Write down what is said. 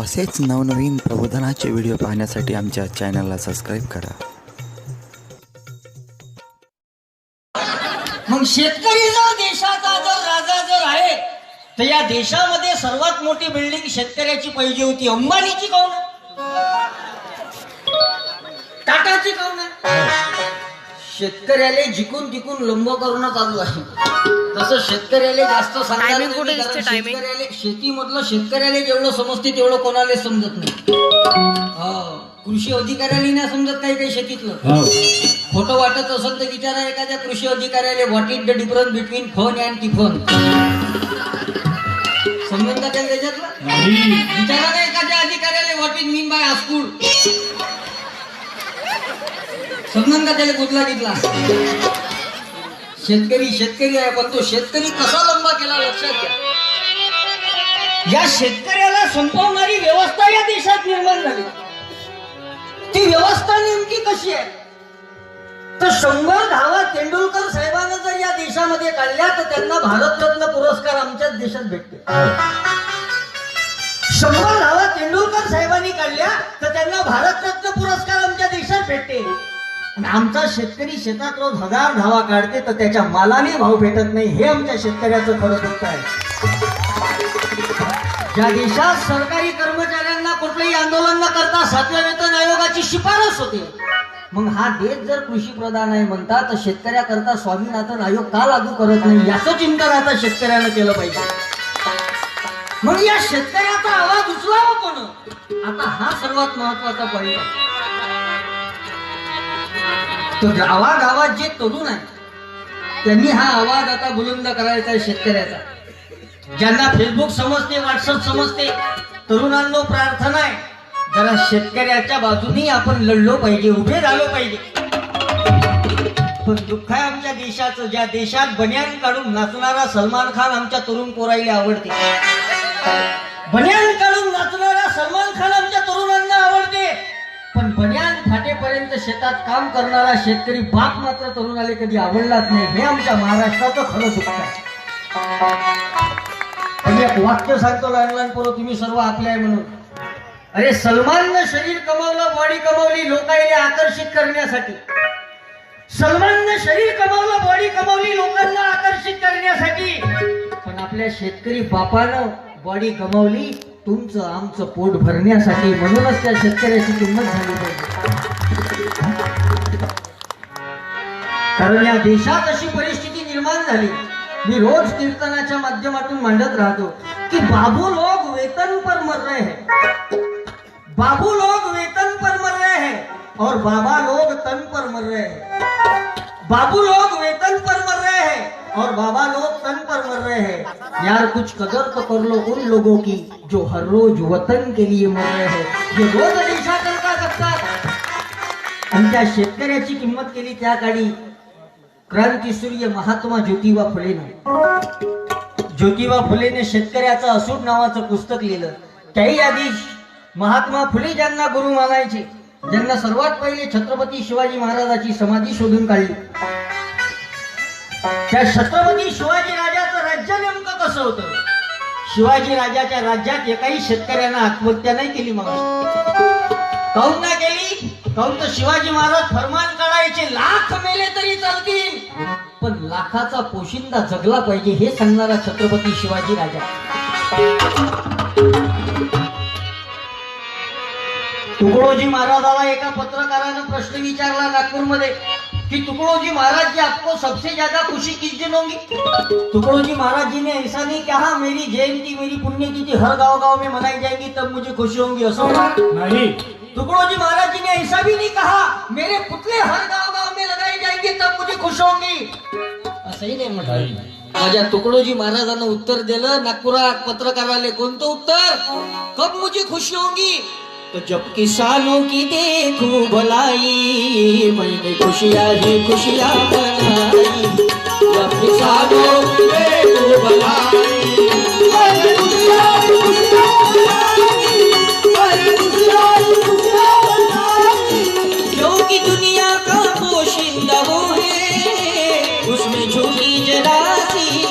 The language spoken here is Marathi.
असेच नवनवीन प्रबोधनाचे व्हिडिओ पाहण्यासाठी आमच्या चॅनलला सबस्क्राईब करा मग शेतकरी जर देशाचा जर राजा जर आहे तर या देशामध्ये सर्वात मोठी बिल्डिंग शेतकऱ्याची पाहिजे होती अंबानीची काऊन आहे? टाटाची काऊन आहे? शेतकऱ्याले जिकून तिकून लंब करणं चालू आहे तसं शेतकऱ्याले जास्त सांगायला कुठे दिसते timing? शेतकऱ्याले शेतीमधलं शेतकऱ्याले जेवढं समजते तेवढं कोणाला समजत नाही. हो, कृषी अधिकाऱ्याला नाही समजत काही काही शेतीतलं. खोटं वाटत असेल तर विचारा एखाद्या कृषी अधिकाऱ्याला what is the difference between phone and टिफोन समजून का त्या त्याच्यातलं विचारा ना एखाद्या अधिकाऱ्याला what is mean by high school समजून का त्याला कुठला घेतला शेतकरी शेतकरी आहे पण तो शेतकरी कसा लंबा केला लक्षात घ्या. या शेतकऱ्याला संपवणारी व्यवस्था या देशात निर्माण झाली. ती व्यवस्था नेमकी कशी आहे? तर शंभर धावा तेंडुलकर साहेबांना जर या देशामध्ये काढल्या तर त्यांना भारतरत्न पुरस्कार आमच्याच देशात भेटते शंभर धावा तेंडुलकर साहेबांनी काढल्या तर त्यांना भारतरत्न पुरस्कार आणि आमचा शेतकरी शेतात रोज हजार धावा काढते तर त्याच्या मालाने भाव भेटत नाही हे आमच्या शेतकऱ्याचं खरं दुःख आहे. ज्या देशात सरकारी कर्मचाऱ्यांना कुठलंही आंदोलन न करता सातव्या वेतन आयोगाची शिफारस होते मग हा देश जर कृषी प्रधान आहे म्हणता तर शेतकऱ्याकरता स्वामीनाथन आयोग का लागू करत नाही याचं चिंतन आता शेतकऱ्यानं केलं पाहिजे. मग या शेतकऱ्याचा आवाज उचलावा कोण? आता हा सर्वात महत्त्वाचा पॉईंट आहे. तो गावागावात जे तरुण आहे त्यांनी हा आवाज आता बुलंद करायचा आहे शेतकऱ्याचा. ज्यांना फेसबुक समजते व्हॉट्सअप समजते तरुणांनो प्रार्थना आहे. जरा शेतकऱ्याच्या बाजूनी आपण लढलो पाहिजे उभे झालो पाहिजे. पण दुःख आहे आमच्या देशाचं ज्या देशात बन्यान काढून नाचणारा सलमान खान आमच्या तरुण पोराईला आवडते. बन्यान काढून नाचणारा सलमान खान शेतात काम करणारा शेतकरी बाप मात्र तरुणाला कधी आवडलाच नाही. हे आमच्या महाराष्ट्राचं खरं दुःख आहे. एक वाक्य सांगतो लहान लहान पोरं तुम्ही सर्व आपले आहे म्हणून. अरे सलमाननं शरीर कमावलं बॉडी कमावली लोकांना आकर्षित करण्यासाठी. सलमाननं शरीर कमावलं बॉडी कमावली लोकांना आकर्षित करण्यासाठी. पण आपल्या शेतकरी बापानं बॉडी कमावली तुमचं आमचं पोट भरण्यासाठी. म्हणूनच त्या शेतकऱ्याची किंमत झाली पाहिजे. कारण या देशात अशी परिस्थिती निर्माण झाली. मी रोज कीर्तनाच्या माध्यमातून मांडत राहतो की बाबू लोग वेतन पर मर रहे हैं. बाबू लोग वेतन पर मर रहे हैं और बाबा लोग तन पर मर रहे हैं. बाबू लोग वेतन पर मर रहे हैं और बाबा लोग तन पर मर रहे हैं. यार कुछ कदर तो कर लो उन लोगों की जो हर रोज वतन के लिए मर रहे हैं. जे रोज देशाकरता करतात आणि त्या शेतकऱ्याची किंमत केली त्या काळी क्रांतीसूर्य महात्मा ज्योतिबा फुलेने. ज्योतिबा फुलेने शेतकऱ्याचं असूट नावाचं पुस्तक लिहिलं. त्याही आधी महात्मा फुले ज्यांना गुरु मानायचे ज्यांना सर्वात पहिले छत्रपती शिवाजी महाराजाची समाधी शोधून काढली. त्या छत्रपती शिवाजी राजाचं राज्य नेमकं कसं होतं? शिवाजी राजाच्या राज्यात एकाही शेतकऱ्यानं आत्महत्या नाही केली मग काऊन ना केली काऊन तर शिवाजी महाराज फरमान काढायचे लाख मेले तरी चालतील. पण लाखाचा पोशिंदा जगला पाहिजे हे सांगणारा छत्रपती शिवाजी राजा. तुकडोजी महाराजाला एका पत्रकारानं प्रश्न विचारला नागपूरमध्ये कि तुकडोजी महाराज जी आपको सबसे ज्यादा खुशी किस दिन होगी? तुकडोजी महाराज जी ने ऐसा नहीं कहा मेरी जयंती मेरी पुण्यतिथि हर गांव गांव में मनाई जाएगी तब मुझे खुशी होंगी असं नहीं. टुकड़ों जी महाराज जी ने ऐसा भी नहीं कहा मेरे पुतले हर गांव गांव में लगाए जाएंगे तब मुझे खुश होंगी। असंही नाही म्हटलं. माझ्या तुकडोजी महाराजांना उत्तर दिलं नागपुरात पत्रकाराले कोणतं उत्तर? कब मुझे खुशी होंगी? तो जब किसानों की देखूं भलाई मैंने खुशियाँ ही खुशियाँ बनाई जब किसानों की देखूं भलाई। झूठी जरा सी